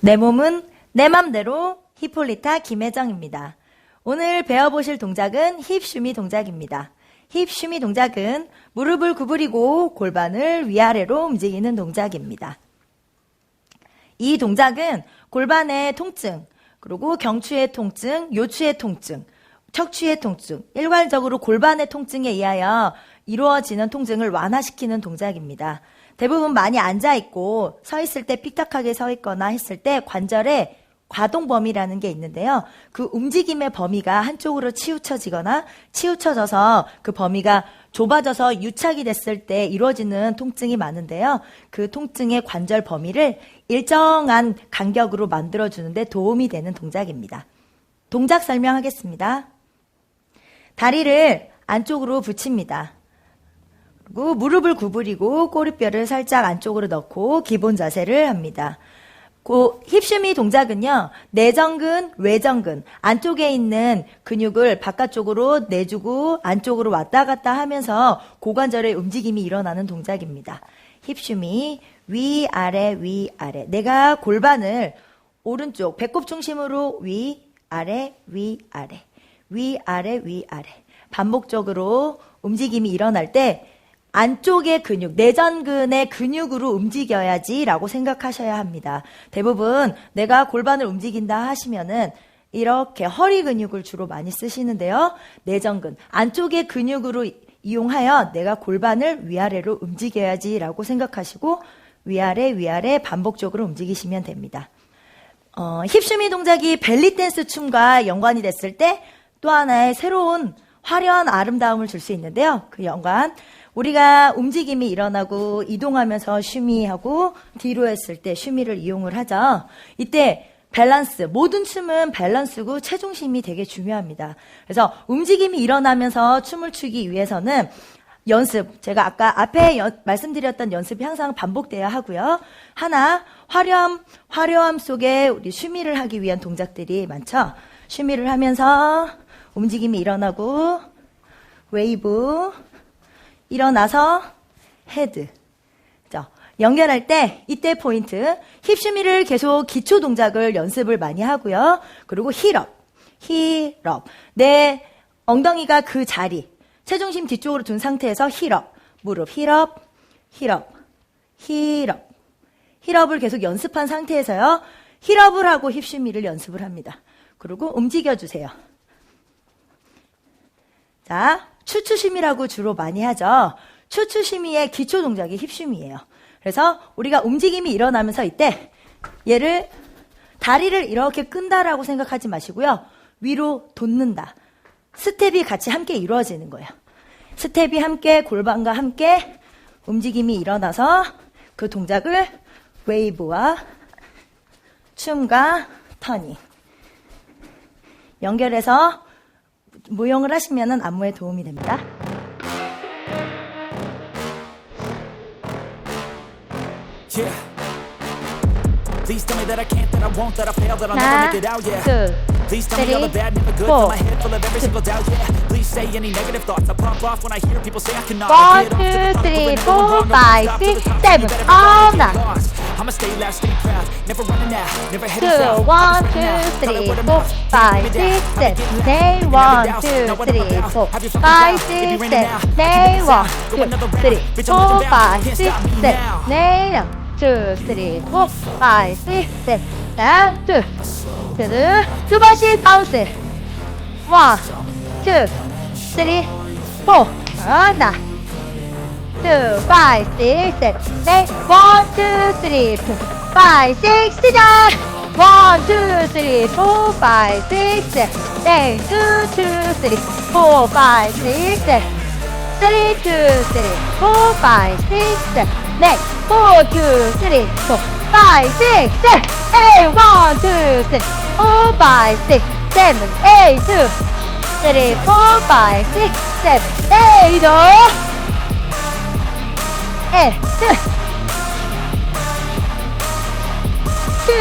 내 몸은 내 맘대로 히폴리타 김혜정입니다. 오늘 배워보실 동작은 힙쉬미 동작입니다. 힙쉬미 동작은 무릎을 구부리고 골반을 위아래로 움직이는 동작입니다. 이 동작은 골반의 통증, 그리고 경추의 통증, 요추의 통증, 척추의 통증, 일괄적으로 골반의 통증에 의하여 이루어지는 통증을 완화시키는 동작입니다. 대부분 많이 앉아 있고 서 있을 때 픽탁하게 서 있거나 했을 때 관절에 과동 범위라는 게 있는데요. 그 움직임의 범위가 한쪽으로 치우쳐지거나 치우쳐져서 그 범위가 좁아져서 유착이 됐을 때 이루어지는 통증이 많은데요. 그 통증의 관절 범위를 일정한 간격으로 만들어주는데 도움이 되는 동작입니다. 동작 설명하겠습니다. 다리를 안쪽으로 붙입니다. 그리고 무릎을 구부리고 꼬리뼈를 살짝 안쪽으로 넣고 기본 자세를 합니다. 그 힙쉬미 동작은요, 내전근, 외전근, 안쪽에 있는 근육을 바깥쪽으로 내주고 안쪽으로 왔다 갔다 하면서 고관절의 움직임이 일어나는 동작입니다. 힙쉬미, 위, 아래, 위, 아래. 내가 골반을 오른쪽, 배꼽 중심으로 위, 아래, 위, 아래. 위, 아래, 위, 아래. 반복적으로 움직임이 일어날 때 안쪽의 근육, 내전근의 근육으로 움직여야지라고 생각하셔야 합니다. 대부분 내가 골반을 움직인다 하시면은 이렇게 허리 근육을 주로 많이 쓰시는데요. 내전근, 안쪽의 근육으로 이용하여 내가 골반을 위아래로 움직여야지라고 생각하시고 위아래, 위아래 반복적으로 움직이시면 됩니다. 어, 힙슈미 동작이 벨리 댄스 춤과 연관이 됐을 때 또 하나의 새로운 화려한 아름다움을 줄 수 있는데요. 그 연관. 우리가 움직임이 일어나고 이동하면서 슈미하고 뒤로 했을 때 슈미를 이용을 하죠. 이때 밸런스, 모든 춤은 밸런스고 체중심이 되게 중요합니다. 그래서 움직임이 일어나면서 춤을 추기 위해서는 연습, 제가 아까 앞에 연- 말씀드렸던 연습이 항상 반복돼야 하고요. 하나, 화려함, 화려함 속에 우리 슈미를 하기 위한 동작들이 많죠. 슈미를 하면서 움직임이 일어나고, 웨이브, 일어나서 헤드. 자, 연결할 때 이때 포인트 힙슈미를 계속 기초 동작을 연습을 많이 하고요. 그리고 힐업, 힐업. 내 엉덩이가 그 자리, 체중심 뒤쪽으로 둔 상태에서 힐업, 무릎 힐업, 힐업, 힐업. 힐업을 계속 연습한 상태에서요. 힐업을 하고 힙슈미를 연습을 합니다. 그리고 움직여 주세요. 자, 추추심이라고 주로 많이 하죠. 추추심이의 기초 동작이 힙심이에요. 그래서 우리가 움직임이 일어나면서 이때 얘를 다리를 이렇게 끈다라고 생각하지 마시고요. 위로 돋는다. 스텝이 같이 함께 이루어지는 거예요. 스텝이 함께 골반과 함께 움직임이 일어나서 그 동작을 웨이브와 춤과 터닝 연결해서 모형을 하시면 안무에 도움이 됩니다. Yeah. Please tell me that I can't, that I won't, that I fail, that I'll never 하나, make it out, yeah. 둘, Please tell me all the three, bad, never good. four. Fill my head full of every single doubt, yeah. Please say any negative thoughts. I pop off when I hear people say I cannot. One, I get off to the two, top, three, doing four, wrong, no five, stop to six, the top. seven. You better be All ready, night. I'ma stay loud, stay proud, never running out, never heading Two, one, two, three, four, five, six, seven. Down, one, two, three, four, five, six, seven. it one, two, three, four, five, six, seven. now. Nay, two, three, four, five, six, seven. 하나, 둘, 둘, 두 번씩 바운스. One, two, three, four. 하나, two, five, six, seven. eight. One, two, three, four, five, six, 시작. One, two, three, four, five, six, seven. eight. Two, two, three, four, five, six, seven. Three, two, three, four, five, six, seven. eight. Four, two, three, four, five, six, seven. eight. One, two, three, four, five, six, seven. eight. Two, three, four, five, six, seven. eight. 어.